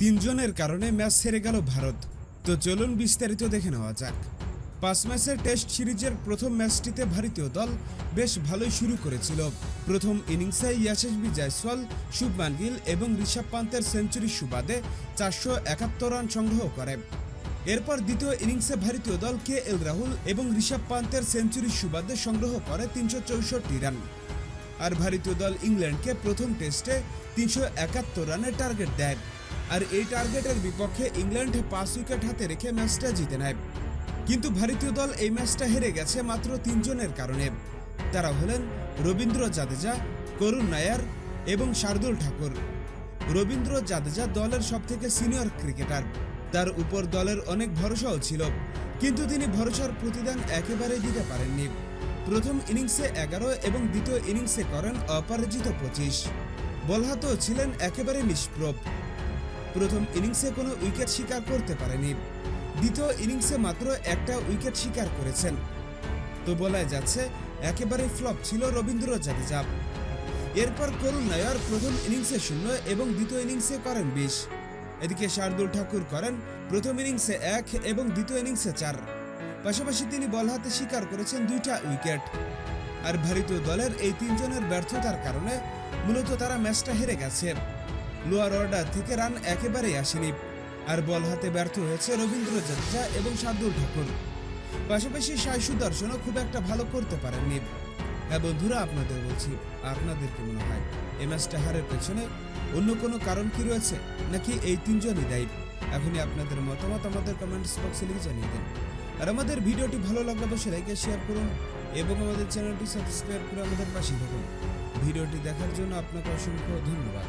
তিনজনের কারণে ম্যাচ হেরে গেল ভারত। তো চলুন বিস্তারিত দেখে নেওয়া যাক। পাঁচ ম্যাচের টেস্ট সিরিজের প্রথম ম্যাচটিতে ভারতীয় দল বেশ ভালোই শুরু করেছিল। প্রথম ইনিংসে ইয়াশস্বী জয়সওয়াল শুভমান গিল এবং ঋষভ পান্তের সেঞ্চুরির সুবাদে চারশো একাত্তর রান সংগ্রহ করে। এরপর দ্বিতীয় ইনিংসে ভারতীয় দল কে এল রাহুল এবং ঋষভ পান্তের সেঞ্চুরির সুবাদে সংগ্রহ করে তিনশো চৌষট্টি রান। আর ভারতীয় দল ইংল্যান্ডকে প্রথম টেস্টে তিনশো একাত্তর রানের টার্গেট দেয়। আর এই টার্গেটের বিপক্ষে ইংল্যান্ড পাঁচ উইকেট হাতে রেখে ম্যাচটা জিতে নেয়। কিন্তু ভারতীয় দল এই ম্যাচটা হেরে গেছে মাত্র তিনজনের কারণে। তারা হলেন রবীন্দ্র জাদেজা, করুণ নায়ার এবং শার্দুল ঠাকুর। রবীন্দ্র জাদেজা দলের সবথেকে সিনিয়র ক্রিকেটার। তার উপর দলের অনেক ভরসাও ছিল, কিন্তু তিনি ভরসার প্রতিদান একেবারে দিতে পারেননি। প্রথম ইনিংসে এগারো এবং দ্বিতীয় ইনিংসে করেন অপরাজিত পঁচিশ। বল হাতেও ছিলেন একেবারে নিষ্প্রভ। প্রথম ইনিংসে কোনো উইকেট শিকার করতে পারেনি। দ্বিতীয় ইনিংসে মাত্র একটা উইকেট শিকার করেছেন। তো বলা যাচ্ছে, একেবারে ফ্লপ ছিল রবীন্দ্র জাদেজা। এরপর করুণ নায়ার প্রথম ইনিংসে শূন্য এবং দ্বিতীয় ইনিংসে করেন বিশ। এদিকে শার্দুল ঠাকুর করেন প্রথম ইনিংসে এক এবং দ্বিতীয় ইনিংসে চার। পাশাপাশি তিনি বল হাতে শিকার করেছেন দুইটা উইকেট। আর ভারতীয় দলের এই তিনজনের ব্যর্থতার কারণে মূলত তারা ম্যাচটা হেরে গেছে। লোয়ার অর্ডার থেকে রান একেবারেই আসেনি। আর বল হাতে ব্যর্থ হয়েছে রবীন্দ্র জাদেজা এবং শার্দুল ঠাকুর। পাশাপাশি সাই সুদর্শনও খুব একটা ভালো করতে পারেননি। হ্যাঁ বন্ধুরা, আপনাদের বলছি, আপনাদের কি মনে হয় এই ম্যাচটা হারের পেছনে অন্য কোনো কারণ কি রয়েছে, নাকি এই তিনজনই দায়ী? এখনই আপনাদের মতামত আমাদের কমেন্টস বক্সে লিখে জানিয়ে দিন। আর আমাদের ভিডিওটি ভালো লাগলে অবশ্যই লাইক শেয়ার করুন এবং আমাদের চ্যানেলটি সাবস্ক্রাইব করে আমাদের পাশে থাকুন। ভিডিওটি দেখার জন্য আপনাকে অসংখ্য ধন্যবাদ।